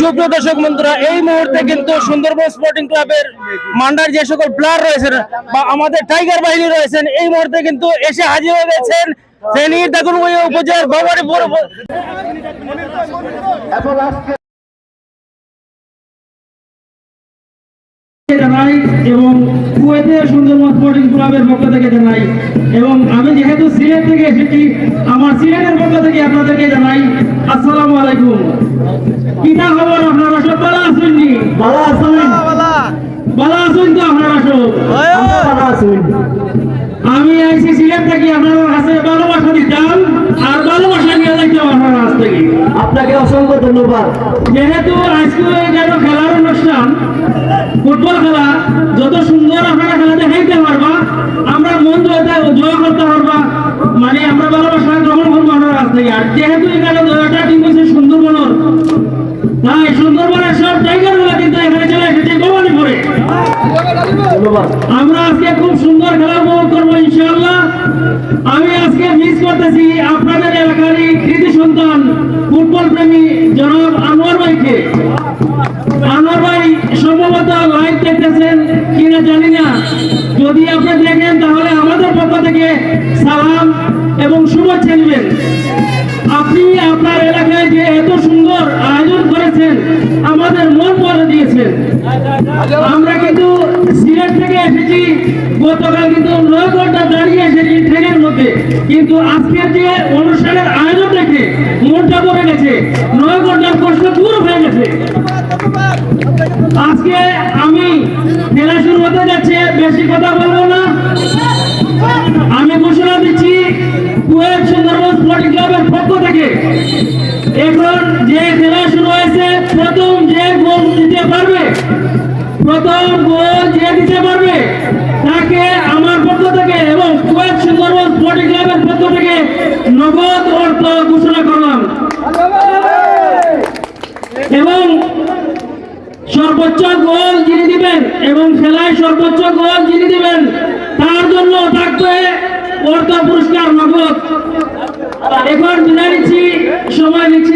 সুপ্রিয় দর্শক বন্ধুরা, এই মুহূর্তে কিন্তু সুন্দরবন স্পোর্টিং ক্লাবের মান্ডার যে সকল প্লেয়ার রয়েছেন বা আমাদের টাইগার বাহিনী রয়েছেন, এই মুহূর্তে কিন্তু এসে হাজির হয়ে গেছেন ফেনীর দাগুনবাইয়া উপজেলার জানাই এবং কুয়েতে সুন্দরবন স্পোর্টিং ক্লাবের পক্ষ থেকে জানাই এবং সিলেট থেকে এসেছি। আমার সিলেটের পক্ষ থেকে আপনাদেরকে জানাই আসসালামু আলাইকুম। কিতা খবর আপনারা সব ভালো আছেন নি? ভালো আছেন ভালো আছেন তো আপনারা সব ভালো আছেন আমি আইসি সিলেট থেকে আপনার কাছে ভালোবাসা দিতাম আর ভালোবাসা নিয়ে যাইতাম আপনার কাছ থেকে। আপনাকে অসংখ্য ধন্যবাদ। যেহেতু আজকে যেন খেলার অনুষ্ঠান ফুটবল খেলা যত সুন্দর আর যেহেতু এখানে দশটা টিম হচ্ছে সুন্দরবনের। তাই সুন্দরবনের সব জায়গাগুলো কিন্তু এখানে চলে এসেছে ভবানীপুরে। ধন্যবাদ আমরা আজকে খুব সুন্দর খেলা উপভোগ করব, ইনশাআল্লাহ। আমি আজকে মিস করতেছি আপনাদের এলাকারই কৃতি সন্তান, ফুটবল প্রেমী জনাব আনোয়ার ভাইকে। আনোয়ার ভাই সম্ভবত লাইভ দেখতেছেন কিনা জানি না। যদি আপনি দেখেন, তাহলে আমাদের পক্ষ থেকে সালাম। এবং শুভেচ্ছা নেবেন আপনি আপনার এলাকায় যে এত সুন্দর আয়োজন করেছেন, আমাদের মন ভরে দিয়েছেন। আমরা কিন্তু সিলেট থেকে এসেছি, গতকাল কিন্তু নয় দাঁড়িয়ে এসেছি ট্রেনের মধ্যে। কিন্তু আজকের যে অনুষ্ঠানের আয়োজন দেখে মনটা ভরে গেছে নয় কষ্ট দূর হয়ে গেছে। আজকে আমি খেলা শুরু হতে যাচ্ছে, বেশি কথা বলব কুয়েত সুন্দরবন স্পোর্টিং ক্লাবের পক্ষ থেকে। এখন যে খেলা শুরু হয়েছে, প্রথম যে গোল দিতে পারবে, প্রথম গোল যে দিতে পারবে, তাকে আমার পক্ষ থেকে এবং কুয়েত সুন্দরবন স্পোর্টিং ক্লাবের পক্ষ থেকে নগদ অর্থ ঘোষণা করলাম। এবং সর্বোচ্চ গোল যিনি দিবেন এবং খেলায় সর্বোচ্চ গোল যিনি দিবেন, তার জন্য থাকবে অর্থ পুরস্কার নগদ। এখন বিদায় নিচ্ছি সময় নিচ্ছি